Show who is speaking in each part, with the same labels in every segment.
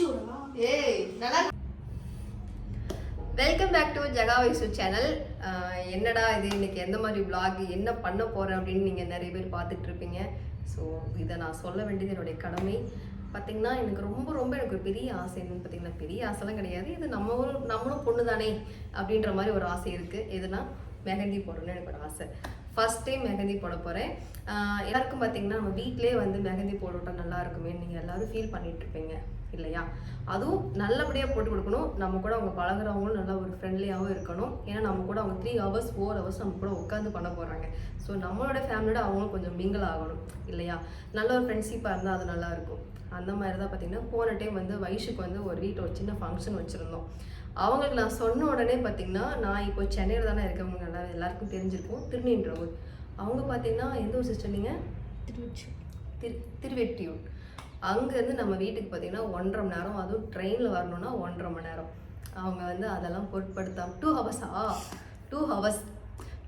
Speaker 1: விடவா
Speaker 2: ஏய் நல்லா welcome back to Jaga Vaisu channel என்னடா இது? இன்னைக்கு எந்த மாதிரி vlog? என்ன பண்ண போறேன் அப்படின்னு நீங்க நிறைய பேர் பார்த்துட்டு இருப்பீங்க. ஸோ இதை நான் சொல்ல வேண்டியது என்னுடைய கடமை. பார்த்தீங்கன்னா எனக்கு ரொம்ப ரொம்ப எனக்கு ஒரு பெரிய ஆசை என்னன்னு பார்த்தீங்கன்னா பெரிய ஆசைலாம் கிடையாது. இது நம்ம நம்மளும் பொண்ணு தானே அப்படின்ற மாதிரி ஒரு ஆசை இருக்குது எதுனா மெஹந்தி போடணும்னு எனக்கு ஒரு ஆசை. ஃபர்ஸ்ட் டைம் மெஹந்தி போட போகிறேன் எல்லாருக்கும் பார்த்தீங்கன்னா நம்ம வீட்டிலே வந்து மெஹந்தி போட்டுவிட்டா நல்லா இருக்குமே நீங்கள் எல்லாரும் ஃபீல் பண்ணிட்டு இருப்பீங்க. இல்லையா? அதுவும் நல்லபடியாக போட்டு கொடுக்கணும். நம்ம கூட அவங்க பழகுறவங்களும் நல்லா ஒரு ஃப்ரெண்ட்லியாகவும் இருக்கணும். ஏன்னா நம்ம கூட அவங்க த்ரீ ஹவர்ஸ் ஃபோர் ஹவர்ஸ் நம்ம கூட உட்காந்து பண்ண போகிறாங்க ஸோ நம்மளோட ஃபேமிலியோட அவங்களும் கொஞ்சம் மிங்கிள் ஆகணும். இல்லையா? நல்ல ஒரு ஃப்ரெண்ட்ஷிப்பாக இருந்தால் அது நல்லா இருக்கும். அந்த மாதிரி தான் பார்த்தீங்கன்னா போன டைம் வந்து வயசுக்கு வந்து ஒரு வீட்டில் ஒரு சின்ன ஃபங்க்ஷன் வச்சுருந்தோம். அவங்களுக்கு நான் சொன்ன உடனே பார்த்தீங்கன்னா நான் இப்போ சென்னையில் தானே இருக்கவங்க நல்லா எல்லாருக்கும் தெரிஞ்சிருக்கும். திருநீன்றவங்க அவங்க பார்த்தீங்கன்னா எந்த ஒரு சிஸ்டர் நீங்கள்
Speaker 1: திருச்சி
Speaker 2: திரு திருவெட்டியூர் அங்கேருந்து நம்ம வீட்டுக்கு பார்த்தீங்கன்னா ஒன்றரை மணி நேரம் அதுவும் ட்ரெயினில் வரணும்னா ஒன்றரை மணி நேரம். அவங்க வந்து அதெல்லாம் பொருட்படுத்தாமல் டூ ஹவர்ஸா டூ ஹவர்ஸ்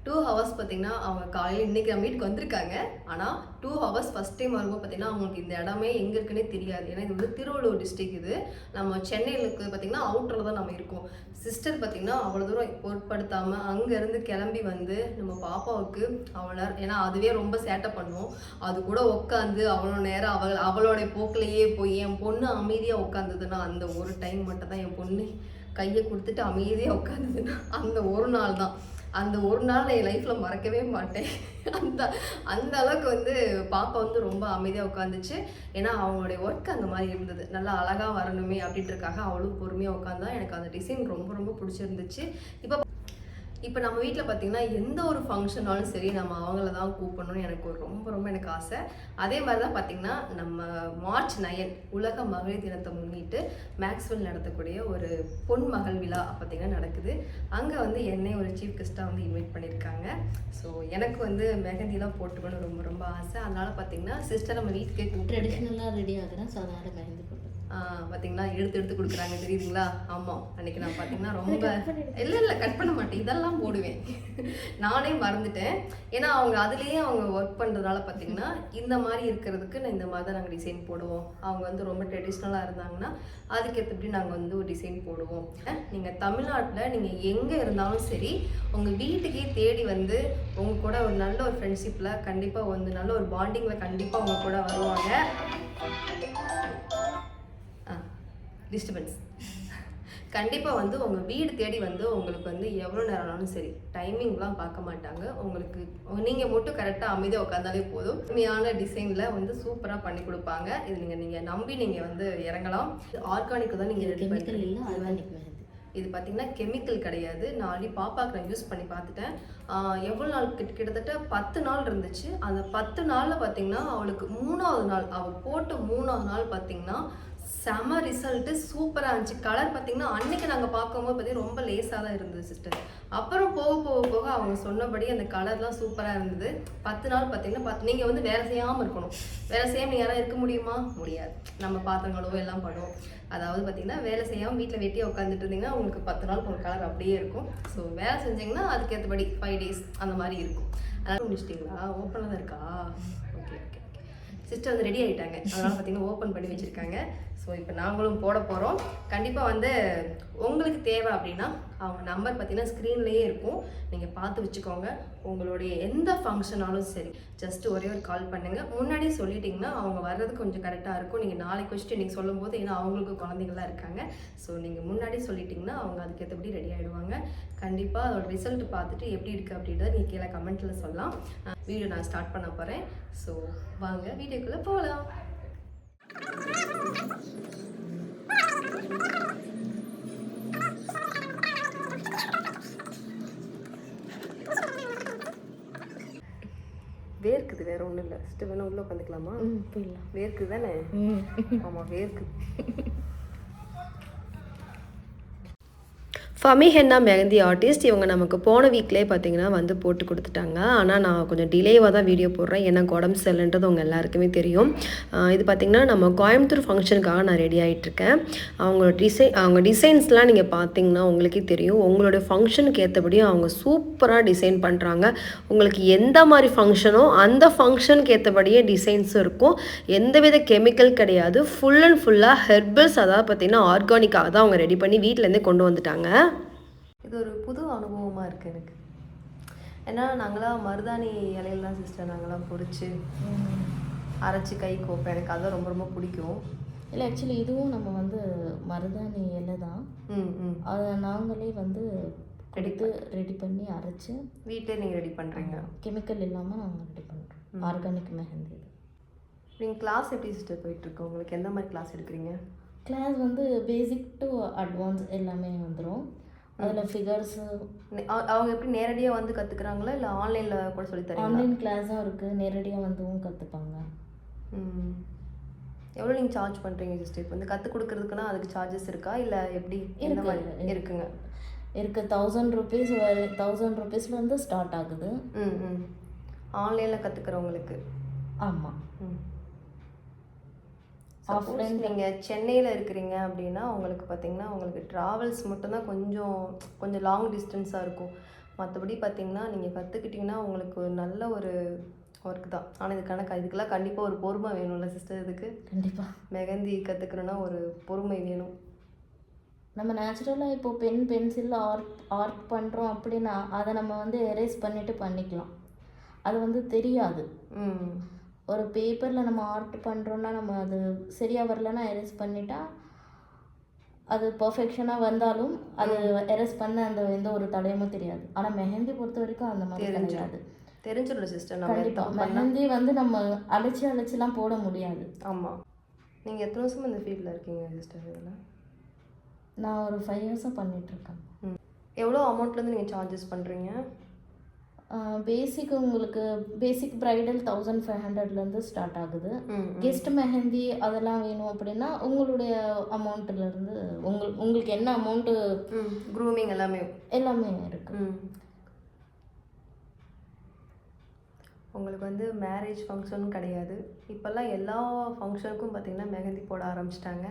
Speaker 2: டூ ஹவர்ஸ் பார்த்தீங்கன்னா அவங்க காலையில் இன்றைக்கி நம்ம வீட்டுக்கு வந்திருக்காங்க. ஆனால் டூ ஹவர்ஸ் ஃபஸ்ட் டைம் வரும்போது பார்த்தீங்கன்னா அவங்களுக்கு இந்த இடமே எங்கே இருக்குன்னே தெரியாது. ஏன்னா இது வந்து திருவள்ளூர் டிஸ்ட்ரிக் இது. நம்ம சென்னையில் இருக்குது பார்த்தீங்கன்னா அவுட்டரில் தான் நம்ம இருக்கோம். சிஸ்டர் பார்த்தீங்கன்னா அவ்வளோ தூரம் பொருட்படுத்தாமல் அங்கேருந்து கிளம்பி வந்து நம்ம பாப்பாவுக்கு அவ்வளோ நேரம் ஏன்னா அதுவே ரொம்ப சேட்டை பண்ணுவோம் அது கூட உட்காந்து அவ்வளோ நேரம் அவள் அவளோடைய போக்கிலேயே போய் என் பொண்ணு அமைதியாக உட்காந்ததுன்னா அந்த ஒரு டைம் மட்டும் தான் என் பொண்ணு கையை கொடுத்துட்டு அமைதியாக உட்காந்ததுன்னா அந்த ஒரு நாள் தான் அந்த ஒரு நாள் என் லைஃப்பில் மறக்கவே மாட்டேன். அந்த அந்த அளவுக்கு வந்து பாப்பா வந்து ரொம்ப அமைதியாக உட்காந்துச்சு. ஏன்னா அவங்களுடைய ஒர்க் அந்த மாதிரி இருந்தது. நல்லா அழகாக வரணுமே அப்படின்றதுக்காக அவளும் பொறுமையாக உட்காந்தா எனக்கு அந்த டிசைன் ரொம்ப ரொம்ப பிடிச்சிருந்துச்சு. இப்போ இப்போ நம்ம வீட்டில் பார்த்தீங்கன்னா எந்த ஒரு ஃபங்க்ஷனாலும் சரி நம்ம அவங்கள தான் கூப்பிடணும்னு எனக்கு ஒரு ரொம்ப ரொம்ப எனக்கு ஆசை. அதே மாதிரி தான் பார்த்தீங்கன்னா நம்ம மார்ச் நயன் உலக மகளிர் தினத்தை முன்னிட்டு மேக்ஸ்வெல் நடத்தக்கூடிய ஒரு பொன் மகள் விழா பார்த்தீங்கன்னா நடக்குது. அங்கே வந்து என்னை ஒரு சீஃப் கெஸ்ட்டாக வந்து இன்வைட் பண்ணியிருக்காங்க ஸோ எனக்கு வந்து மெஹந்திலாம் போட்டுக்கணும்னு ரொம்ப ரொம்ப ஆசை. அதனால் பார்த்தீங்கன்னா சிஸ்டர் நம்ம வீட்டுக்கே கூப்பிட்டு
Speaker 1: ட்ரெடிஷ்னலாக ரெடி ஆகுறேன் ஸோ அதனால் மெஹந்தி போட்டு.
Speaker 2: பார்த்தீங்களா எடுத்து எடுத்து கொடுக்குறாங்க. தெரியுதுங்களா? ஆமாம் அன்னைக்கு நான் பார்த்தீங்கன்னா ரொம்ப இல்லை இல்லை கட் பண்ண மாட்டேன். இதெல்லாம் போடுவேன். நானே மறந்துட்டேன். ஏன்னா அவங்க அதுலேயே அவங்க ஒர்க் பண்ணுறதுனால பார்த்தீங்கன்னா இந்த மாதிரி இருக்கிறதுக்கு நான் இந்த மாதிரி தான் நாங்கள் டிசைன் போடுவோம். அவங்க வந்து ரொம்ப ட்ரெடிஷ்னலாக இருந்தாங்கன்னா அதுக்கேற்றபடி நாங்கள் வந்து ஒரு டிசைன் போடுவோம். நீங்கள் தமிழ்நாட்டில் நீங்கள் எங்கே இருந்தாலும் சரி உங்கள் வீட்டுக்கே தேடி வந்து உங்க கூட ஒரு நல்ல ஒரு ஃப்ரெண்ட்ஷிப்பில் கண்டிப்பாக வந்து நல்ல ஒரு பாண்டிங்கில் கண்டிப்பாக உங்க கூட வருவாங்க. டிஸ்டர்பன்ஸ் கண்டிப்பாக வந்து உங்கள் வீடு தேடி வந்து உங்களுக்கு வந்து எவ்வளோ நேரம் ஆனாலும் சரி டைமிங்லாம் பார்க்க மாட்டாங்க. உங்களுக்கு நீங்கள் மட்டும் கரெக்டாக அமைதியாக உட்காந்தாலே போதும். உண்மையான டிசைனில் வந்து சூப்பராக பண்ணி கொடுப்பாங்க. இது நீங்கள் நீங்கள் நம்பி நீங்கள் வந்து இறங்கலாம். ஆர்கானிக் தான் நீங்கள் ரெடி
Speaker 1: கெமிக்கல்
Speaker 2: பண்ணி
Speaker 1: இல்லை ஆர்கானிக்
Speaker 2: இது. பார்த்தீங்கன்னா கெமிக்கல் கிடையாது. நான் ஆல்ரெடி பாப்பாக்கு நான் யூஸ் பண்ணி பார்த்துட்டேன். எவ்வளோ நாள் கிட்ட கிட்டத்தட்ட பத்து நாள் இருந்துச்சு. அந்த பத்து நாளில் பார்த்தீங்கன்னா அவளுக்கு மூணாவது நாள் அவள் போட்ட மூணாவது நாள் பார்த்தீங்கன்னா செம ரிசல்ட்டு சூப்பராக இருந்துச்சு. கலர் பார்த்தீங்கன்னா அன்னைக்கு நாங்கள் பார்க்கும்போது பார்த்தீங்கன்னா ரொம்ப லேஸாக தான் இருந்தது சிஸ்டர் அப்புறம் போக போக போக அவங்க சொன்னபடி அந்த கலர்லாம் சூப்பராக இருந்தது. பத்து நாள் பார்த்தீங்கன்னா பத்து நீங்கள் வந்து வேலை செய்யாமல் இருக்கணும். வேலை செய்யாமல் யாராவது இருக்க முடியுமா? முடியாது. நம்ம பாத்திரங்களோ எல்லாம் பண்ணுவோம். அதாவது பார்த்தீங்கன்னா வேலை செய்யாமல் வீட்டில் வெட்டியாக உட்காந்துட்டு இருந்தீங்கன்னா உங்களுக்கு பத்து நாள் உங்கள் கலர் அப்படியே இருக்கும். ஸோ வேலை செஞ்சீங்கன்னா அதுக்கேற்றபடி ஃபைவ் டேஸ் அந்த மாதிரி இருக்கும். அதனால் முடிச்சிட்டிங்களா? ஓப்பனாக தான் இருக்கா? சிஸ்டர் வந்து ரெடி ஆகிட்டாங்க அதனால் பார்த்தீங்கன்னா ஓப்பன் பண்ணி வச்சுருக்காங்க. ஸோ இப்போ நாங்களும் போட போகிறோம் கண்டிப்பாக வந்து உங்களுக்கு தேவை அப்படின்னா அவங்க நம்பர் பார்த்தீங்கன்னா ஸ்க்ரீன்லேயே இருக்கும். நீங்கள் பார்த்து வச்சுக்கோங்க. உங்களுடைய எந்த ஃபங்க்ஷனாலும் சரி ஜஸ்ட் ஒரே ஒரு கால் பண்ணுங்கள் முன்னாடியே சொல்லிட்டிங்கன்னா அவங்க வர்றது கொஞ்சம் கரெக்டாக இருக்கும். நீங்கள் நாளைக்கு வச்சுட்டு நீங்கள் சொல்லும்போது ஏன்னா அவங்களுக்கு குழந்தைங்களாம் இருக்காங்க. ஸோ நீங்கள் முன்னாடி சொல்லிட்டிங்கன்னா அவங்க அதுக்கேற்றபடி ரெடி ஆகிடுவாங்க கண்டிப்பாக அதோட ரிசல்ட் பார்த்துட்டு எப்படி இருக்குது அப்படின்றத நீங்கள் கீழே கமெண்ட்டில் சொல்லலாம். வீடியோ நான் ஸ்டார்ட் பண்ண போகிறேன் ஸோ வாங்க வீடியோக்குள்ளே போகலாம் வேர்க்குது வேற ஒன்றும் இல்லை. சிஸ்டர் வேணா உள்ளே உட்காந்துக்கலாமா?
Speaker 1: போயிடலாம்.
Speaker 2: வேர்க்குது தானே? ஆமாம் வேர்க்கு. ஃபமி ஹென்னா மெஹந்தி ஆர்டிஸ்ட் இவங்க நமக்கு போன வீக்லேயே பார்த்தீங்கன்னா வந்து போட்டு கொடுத்துட்டாங்க. ஆனால் நான் கொஞ்சம் டிலேவாக தான் வீடியோ போடுறேன். ஏன்னா உடம்பு சரியில்லைன்றது உங்கள் எல்லாருக்குமே தெரியும். இது பார்த்திங்கன்னா நம்ம கோயம்புத்தூர் ஃபங்க்ஷனுக்காக நான் ரெடி ஆகிட்டுருக்கேன் அவங்க டிசைன் அவங்க டிசைன்ஸ்லாம் நீங்கள் பார்த்தீங்கன்னா உங்களுக்கே தெரியும். உங்களோட ஃபங்க்ஷனுக்கு ஏற்றபடி அவங்க சூப்பராக டிசைன் பண்ணுறாங்க உங்களுக்கு எந்த மாதிரி ஃபங்க்ஷனோ அந்த ஃபங்க்ஷனுக்கு ஏற்றபடியே டிசைன்ஸும் இருக்கும். எந்தவித கெமிக்கல் கிடையாது. ஃபுல் அண்ட் ஃபுல்லாக ஹெர்பல்ஸ் அதாவது பார்த்திங்கன்னா ஆர்கானிக்காக தான் அவங்க ரெடி பண்ணி வீட்டிலேருந்தே கொண்டு வந்துட்டாங்க. இது ஒரு புது அனுபவமாக இருக்குது எனக்கு. ஏன்னா நாங்களாம் மருதாணி இலையெல்லாம் சிஸ்டர் நாங்களாம் பொரிச்சு அரைச்சி கை கோப்பேன். எனக்கு அதான் ரொம்ப ரொம்ப பிடிக்கும்.
Speaker 1: இல்லை ஆக்சுவலி இதுவும் நம்ம வந்து மருதாணி இலை தான்.
Speaker 2: ம் ம்.
Speaker 1: அதை நாங்களே வந்து எடுத்து ரெடி பண்ணி அரைச்சு
Speaker 2: வீட்டிலே நீங்கள் ரெடி பண்ணுறீங்க
Speaker 1: கெமிக்கல் இல்லாமல் நாங்கள் ரெடி பண்ணுறோம் ஆர்கானிக் மெஹந்தி இது.
Speaker 2: நீங்கள் கிளாஸ் எப்படி சிஸ்டர் போயிட்டுருக்கு உங்களுக்கு எந்த மாதிரி கிளாஸ் எடுக்கிறீங்க?
Speaker 1: கிளாஸ் வந்து பேசிக் டு அட்வான்ஸ் எல்லாமே வந்துடும் அதில் ஃபிகர்ஸு
Speaker 2: அவங்க எப்படி நேரடியாக வந்து கற்றுக்குறாங்களா இல்லை ஆன்லைனில் கூட சொல்லி தரீங்களா?
Speaker 1: ஆன்லைன் கிளாஸும் இருக்குது நேரடியாக வந்துவும் கற்றுப்பாங்க
Speaker 2: ம். எவ்வளோ நீங்கள் சார்ஜ் பண்ணுறீங்க சிஸ்டர் இப்போ வந்து கற்றுக் கொடுக்குறதுக்குன்னா அதுக்கு சார்ஜஸ் இருக்கா? இல்லை எப்படி?
Speaker 1: இருக்கு,
Speaker 2: மாதிரி?
Speaker 1: இருக்கு.
Speaker 2: இருக்குங்க
Speaker 1: இருக்குது தௌசண்ட் ருபீஸ் வரை தௌசண்ட் ருபீஸ்லேருந்து ஸ்டார்ட் ஆகுது.
Speaker 2: ம் ம். ஆன்லைனில் கற்றுக்குறவங்களுக்கு
Speaker 1: ஆமாம்
Speaker 2: ம். ஆஃப்லைன் நீங்கள் சென்னையில் இருக்கிறீங்க அப்படின்னா உங்களுக்கு பார்த்தீங்கன்னா உங்களுக்கு ட்ராவல்ஸ் மட்டும்தான் கொஞ்சம் கொஞ்சம் லாங் டிஸ்டன்ஸாக இருக்கும். மற்றபடி பார்த்தீங்கன்னா நீங்கள் கற்றுக்கிட்டிங்கன்னா உங்களுக்கு ஒரு நல்ல ஒரு ஒர்க் தான். ஆனால் இதுக்கான இதுக்கெல்லாம் கண்டிப்பாக ஒரு பொறுமை வேணும்ல சிஸ்டர் இதுக்கு?
Speaker 1: கண்டிப்பாக
Speaker 2: மெகந்தி கற்றுக்கணுன்னா ஒரு பொறுமை வேணும்.
Speaker 1: நம்ம நேச்சுரலாக இப்போ பென் பென்சில் ஆர்ட் ஆர்ட் பண்ணுறோம் அப்படின்னா அதை நம்ம வந்து எரேஸ் பண்ணிவிட்டு பண்ணிக்கலாம். அது வந்து தெரியாது.
Speaker 2: ம்.
Speaker 1: ஒரு பேப்பரில் நம்ம ஆர்ட் பண்ணுறோன்னா நம்ம அது சரியாக வரலன்னா எரேஸ் பண்ணிட்டா அது பர்ஃபெக்ஷனாக வந்தாலும் அது எரேஸ் பண்ண அந்த எந்த ஒரு தடயமும் தெரியாது. ஆனால் மெஹந்தி பொறுத்த வரைக்கும் அந்த மாதிரி கிடையாது.
Speaker 2: தெரிஞ்சிடும் சிஸ்டர் நம்ம
Speaker 1: கண்டிப்பாக மெஹந்தி வந்து நம்ம அழைச்சி அழைச்சிலாம் போட முடியாது.
Speaker 2: ஆமாம் நீங்கள் எத்தனை வருஷமா இந்த ஃபீல்டில் இருக்கீங்க சிஸ்டர் இதில்?
Speaker 1: நான் ஒரு ஃபைவ் இயர்ஸாக பண்ணிகிட்ருக்கேன்
Speaker 2: ம். எவ்வளோ அமௌண்ட்லேருந்து நீங்கள் சார்ஜஸ் பண்ணுறீங்க
Speaker 1: பேசிக் உங்களுக்கு பேசிக் ப்ரைடல் தௌசண்ட் ஃபைவ் ஹண்ட்ரட்லேருந்து ஸ்டார்ட் ஆகுது. கெஸ்ட் மெஹந்தி அதெல்லாம் வேணும் அப்படின்னா உங்களுடைய அமௌண்ட்டுலேருந்து உங்கள் உங்களுக்கு என்ன அமௌண்ட்டு
Speaker 2: க்ரூமிங் எல்லாமே.
Speaker 1: எல்லாமே இருக்குது
Speaker 2: ம். உங்களுக்கு வந்து மேரேஜ் ஃபங்க்ஷனும் கிடையாது. இப்போல்லாம் எல்லா ஃபங்க்ஷனுக்கும் பார்த்தீங்கன்னா மெஹந்தி போட ஆரம்பிச்சிட்டாங்க.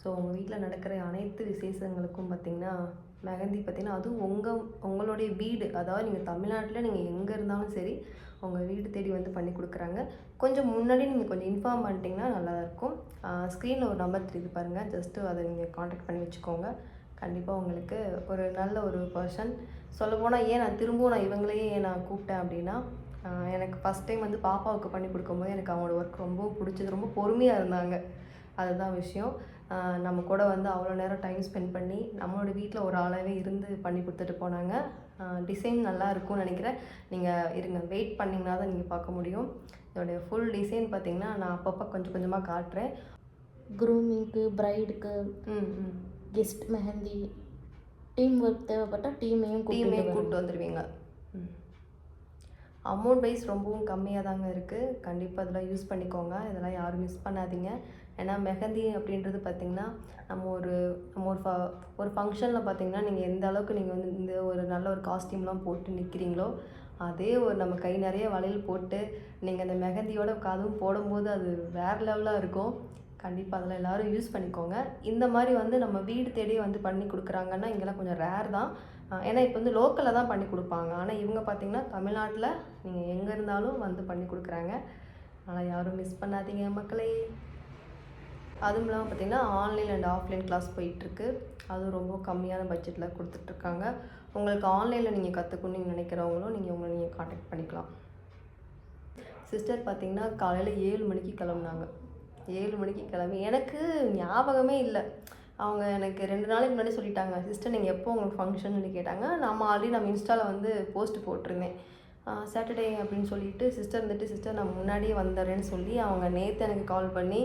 Speaker 2: ஸோ உங்கள் வீட்டில் நடக்கிற அனைத்து விசேஷங்களுக்கும் பார்த்தீங்கன்னா மெஹந்தி பார்த்தீங்கன்னா அதுவும் உங்கள் உங்களுடைய வீடு. அதாவது நீங்கள் தமிழ்நாட்டில் நீங்கள் எங்கே இருந்தாலும் சரி உங்கள் வீடு தேடி வந்து பண்ணி கொடுக்குறாங்க. கொஞ்சம் முன்னாடி நீங்கள் கொஞ்சம் இன்ஃபார்ம் பண்ணிட்டீங்கன்னா நல்லா இருக்கும். ஸ்க்ரீனில் ஒரு நம்பர் தெரியுது பாருங்கள் ஜஸ்ட்டு அதை நீங்கள் காண்டாக்ட் பண்ணி வச்சுக்கோங்க. கண்டிப்பாக உங்களுக்கு ஒரு நல்ல ஒரு பர்சன் சொல்லப்போனால் ஏன் நான் திரும்பவும் நான் இவங்களையே ஏன் நான் கூப்பிட்டேன்? அப்படின்னா எனக்கு ஃபஸ்ட் டைம் வந்து பாப்பாவுக்கு பண்ணி கொடுக்கும்போது எனக்கு அவங்களோட ஒர்க் ரொம்ப பிடிச்சது. ரொம்ப பொறுமையாக இருந்தாங்க. அதுதான் விஷயம். நம்ம கூட வந்து அவ்வளோ நேரம் டைம் ஸ்பெண்ட் பண்ணி நம்மளோட வீட்டில் ஒரு ஆளாகவே இருந்து பண்ணி கொடுத்துட்டு போனாங்க. டிசைன் நல்லா இருக்கும்னு நினைக்கிறேன். நீங்கள் இருங்க வெயிட் பண்ணிங்கன்னா தான் நீங்கள் பார்க்க முடியும். இதோடைய ஃபுல் டிசைன் பார்த்தீங்கன்னா நான் அப்பப்போ கொஞ்சம் கொஞ்சமாக காட்டுறேன்.
Speaker 1: க்ரூமிங்க்கு ப்ரைடுக்கு கெஸ்ட் மெஹந்தி டீம் ஒர்க் தேவைப்பட்டால் டீமையும்
Speaker 2: டீமே
Speaker 1: கூப்பிட்டு
Speaker 2: கூப்பிட்டு வந்துடுவீங்க அமௌண்ட் வைஸ் ரொம்பவும் கம்மியாக தாங்க இருக்குது கண்டிப்பாக இதெல்லாம் யூஸ் பண்ணிக்கோங்க. இதெல்லாம் யாரும் மிஸ் பண்ணாதீங்க. ஏன்னா மெஹந்தி அப்படின்றது பார்த்திங்கன்னா நம்ம ஒரு நம்ம ஒரு ஃப ஒரு ஃபங்க்ஷனில் பார்த்தீங்கன்னா நீங்கள் எந்த அளவுக்கு நீங்கள் வந்து இந்த ஒரு நல்ல ஒரு காஸ்டியூம்லாம் போட்டு நிற்கிறீங்களோ அதே ஒரு நம்ம கை நிறைய வளையல் போட்டு நீங்கள் அந்த மெஹந்தியோட அதுவும் போடும்போது அது வேறு லெவலாக இருக்கும். கண்டிப்பாக அதெல்லாம் எல்லோரும் யூஸ் பண்ணிக்கோங்க. இந்த மாதிரி வந்து நம்ம வீடு தேடி வந்து பண்ணி கொடுக்குறாங்கன்னா இங்கெல்லாம் கொஞ்சம் ரேர் தான். ஏன்னா இப்போ வந்து லோக்கலில் தான் பண்ணி கொடுப்பாங்க. ஆனால் இவங்க பார்த்தீங்கன்னா தமிழ்நாட்டில் நீங்கள் எங்கே இருந்தாலும் வந்து பண்ணி கொடுக்குறாங்க. ஆனால் யாரும் மிஸ் பண்ணாதீங்க மக்களே. அதுவும் இல்லாமல் பார்த்தீங்கன்னா ஆன்லைன் அண்ட் ஆஃப்லைன் கிளாஸ் போயிட்டுருக்கு. அதுவும் ரொம்ப கம்மியான பட்ஜெட்டில் கொடுத்துட்ருக்காங்க உங்களுக்கு ஆன்லைனில் நீங்கள் கற்றுக்கணும்னு நினைக்கிறவங்களும் நீங்கள் உங்களை நீங்கள் காண்டாக்ட் பண்ணிக்கலாம். சிஸ்டர் பார்த்திங்கன்னா காலையில் ஏழு மணிக்கு கிளம்புனாங்க. ஏழு மணிக்கு கிளம்பி எனக்கு ஞாபகமே இல்லை. அவங்க எனக்கு ரெண்டு நாளைக்கு முன்னாடி சொல்லிட்டாங்க சிஸ்டர் நீங்கள் எப்போ உங்களுக்கு ஃபங்க்ஷன் கேட்டாங்க. நம்ம ஆல்ரெடி நம்ம இன்ஸ்டாவில் வந்து போஸ்ட் போட்டிருந்தேன். சாட்டர்டே அப்படின்னு சொல்லிட்டு சிஸ்டர் இருந்துட்டு சிஸ்டர் நான் முன்னாடியே வந்துடுறேன்னு சொல்லி அவங்க நேற்று எனக்கு கால் பண்ணி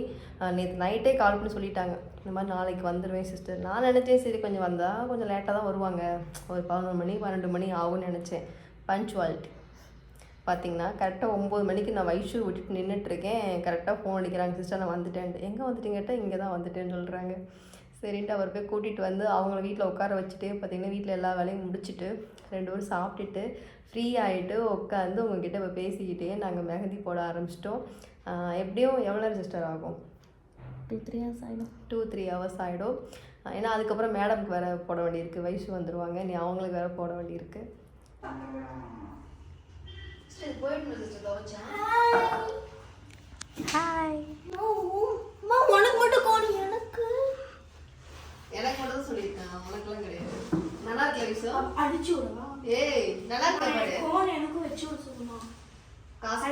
Speaker 2: நேற்று நைட்டே கால் பண்ணி சொல்லிட்டாங்க. இந்த மாதிரி நாளைக்கு வந்துடுவேன் சிஸ்டர் நான் நினச்சேன் சரி கொஞ்சம் வந்தால் கொஞ்சம் லேட்டாக தான் வருவாங்க. ஒரு பதினொரு மணி பன்னெண்டு மணி ஆகும்னு நினச்சேன். பஞ்சுவாலிட்டி பார்த்தீங்கன்னா கரெக்டாக ஒம்பது மணிக்கு நான் வைஷு விட்டுட்டு நின்றுட்டு இருக்கேன். கரெக்டாக ஃபோன் அடிக்கிறாங்க. சிஸ்டர் நான் வந்துட்டேன்ட்டு. எங்கே வந்துட்டீங்க கேட்டால் இங்கே தான் வந்துட்டேன்னு சொல்கிறாங்க சரின்ட்டு அவர் போய் கூட்டிகிட்டு வந்து அவங்கள வீட்டில் உட்கார வச்சுட்டு பார்த்தீங்கன்னா வீட்டில் எல்லா வேலையும் முடிச்சுட்டு ரெண்டு பேரும் சாப்பிட்டுட்டு ஃப்ரீ ஆகிட்டு உட்காந்து உங்ககிட்ட இப்போ பேசிக்கிட்டே நாங்கள் மெஹந்தி போட ஆரம்பிச்சிட்டோம். எப்படியும் எவ்வளோ நேரம் சிஸ்டர் ஆகும்?
Speaker 1: டூ த்ரீ ஹவர்ஸ் ஆகிடும்
Speaker 2: டூ த்ரீ ஹவர்ஸ் ஆகிடும் ஏன்னா அதுக்கப்புறம் மேடம்க்கு வேறு போட வேண்டியிருக்கு. வயசு வந்துடுவாங்க நீ அவங்களுக்கு வேறு போட வேண்டியிருக்கு.
Speaker 1: ஹாய்
Speaker 3: உனக்கு மட்டும் கோணி எனக்கு
Speaker 2: எனக்கு மட்டும் தான் சொல்லியிருக்கேன் உனக்குலாம் கிடையாது. நல்லா இருக்கல விசு
Speaker 3: அடிச்சு
Speaker 2: ஏய் நல்லா இருக்க பாரு.
Speaker 3: கோன் எனக்கும் வச்சு விட சொல்லுமா?
Speaker 2: காசு.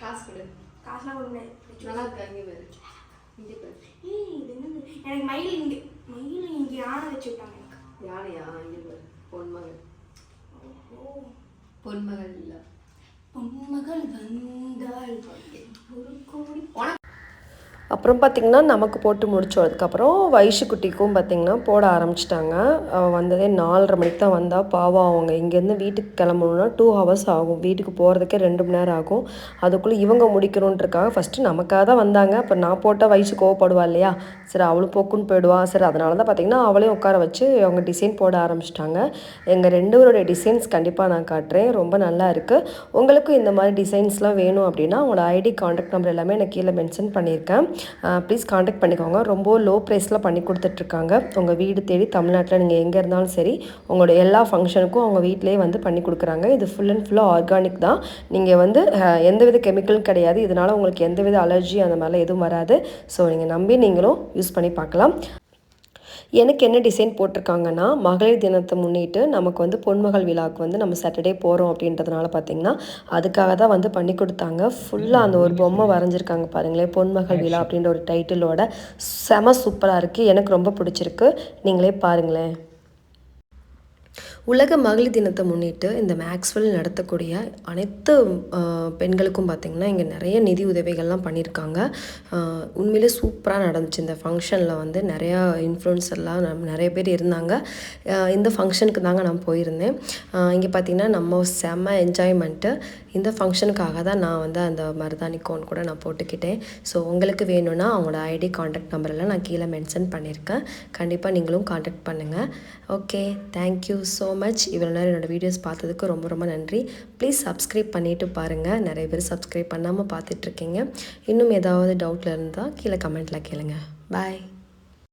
Speaker 2: காசு கொடு.
Speaker 3: காசுலாம் கொடுக்க முடியாது
Speaker 2: நல்லா இருக்கா இங்கே பாரு. இங்கே பாரு.
Speaker 3: ஏய் இது என்னது? எனக்கு மயில் இங்க மயில் இங்க யானை வச்சு விட்டாங்க எனக்கு.
Speaker 2: யானையா? இங்கே பாரு. பொன்மகள். பொன்மகள் இல்லை.
Speaker 3: பொன்மகள் வந்தாள் ஒரு கோடி
Speaker 4: அப்புறம் பார்த்திங்கன்னா நமக்கு போட்டு முடிச்சதுக்கப்புறம் வயசு குட்டிக்கும் பார்த்திங்கன்னா போட ஆரம்பிச்சிட்டாங்க. அவள் வந்ததே நாலரை மணிக்கு தான் வந்தால் பாவம் அவங்க இங்கேருந்து வீட்டுக்கு கிளம்பணுன்னா டூ ஹவர்ஸ் ஆகும். வீட்டுக்கு போகிறதுக்கே ரெண்டு மணி நேரம் ஆகும். அதுக்குள்ளே இவங்க முடிக்கணுன்றக்காக ஃபஸ்ட்டு நமக்காக தான் வந்தாங்க. அப்புறம் நான் போட்டால் வயசு கோவப்படுவா இல்லையா? சரி அவளும் போக்குன்னு போயிடுவா. சரி அதனால தான் பார்த்திங்கன்னா அவளையும் உட்கார வச்சு அவங்க டிசைன் போட ஆரம்பிச்சிட்டாங்க. எங்கள் ரெண்டு பேருடைய டிசைன்ஸ் கண்டிப்பாக நான் காட்டுறேன். ரொம்ப நல்லா இருக்குது உங்களுக்கும் இந்த மாதிரி டிசைன்ஸ்லாம் வேணும் அப்படின்னா உங்களோட ஐடி காண்டாக்ட் நம்பர் எல்லாமே நான் கீழே மென்ஷன் பண்ணியிருக்கேன். ப்ளீஸ் காண்டாக்ட் பண்ணிக்கோங்க. ரொம்ப லோ ப்ரைஸில் பண்ணி கொடுத்துட்ருக்காங்க. உங்கள் வீடு தேடி தமிழ்நாட்டில் நீங்கள் எங்கே இருந்தாலும் சரி உங்களோட எல்லா ஃபங்க்ஷனுக்கும் அவங்க வீட்டிலேயே வந்து பண்ணி கொடுக்குறாங்க. இது ஃபுல் அண்ட் ஃபுல்லாக ஆர்கானிக் தான். நீங்கள் வந்து எந்தவித கெமிக்கலும் கிடையாது. இதனால் உங்களுக்கு எந்தவித அலர்ஜி அந்த மாதிரிலாம் எதுவும் வராது. ஸோ நீங்கள் நம்பி நீங்களும் யூஸ் பண்ணி பார்க்கலாம். எனக்கு என்ன டிசைன் போட்டிருக்காங்கன்னா மகளிர் தினத்தை முன்னிட்டு நமக்கு வந்து பொன்மகள் விழாவுக்கு வந்து நம்ம சாட்டர்டே போகிறோம் அப்படின்றதுனால பார்த்திங்கன்னா அதுக்காக தான் வந்து பண்ணி கொடுத்தாங்க. ஃபுல்லாக அந்த ஒரு பொம்மை வரைஞ்சிருக்காங்க பாருங்களேன் பொன்மகள் விழா அப்படின்ற ஒரு டைட்டிலோட செம சூப்பராக இருக்குது எனக்கு ரொம்ப பிடிச்சிருக்கு. நீங்களே பாருங்களேன். உலக மகளிர் தினத்தை முன்னிட்டு இந்த மேக்ஸ்வெல் நடத்தக்கூடிய அனைத்து பெண்களுக்கும் பார்த்திங்கன்னா இங்கே நிறைய நிதி உதவிகள்லாம் பண்ணியிருக்காங்க உண்மையிலே சூப்பராக நடந்துச்சு. இந்த ஃபங்க்ஷனில் வந்து நிறையா இன்ஃப்ளூன்சர்லாம் நம் நிறைய பேர் இருந்தாங்க. இந்த ஃபங்க்ஷனுக்கு தாங்க நான் போயிருந்தேன். இங்கே பார்த்திங்கன்னா நம்ம செம்ம என்ஜாய்மெண்ட்டு இந்த ஃபங்க்ஷனுக்காக தான் நான் வந்து அந்த மருதாணி கோன் கூட நான் போட்டுக்கிட்டேன். ஸோ உங்களுக்கு வேணும்னா அவங்களோட ஐடி காண்டாக்ட் நம்பரெல்லாம் நான் கீழே மென்ஷன் பண்ணியிருக்கேன் கண்டிப்பாக நீங்களும் காண்டாக்ட் பண்ணுங்கள் ஓகே தேங்க்யூ ஸோ மச் இவ்வளோ நேரம் என்னோடய வீடியோஸ் பார்த்ததுக்கு ரொம்ப ரொம்ப நன்றி. ப்ளீஸ் சப்ஸ்கிரைப் பண்ணிவிட்டு பாருங்கள் நிறைய பேர் சப்ஸ்கிரைப் பண்ணாமல் பார்த்துட்ருக்கீங்க இன்னும் ஏதாவது டவுட்டில் இருந்தால் கீழே கமெண்ட்டில் கேளுங்க. பாய்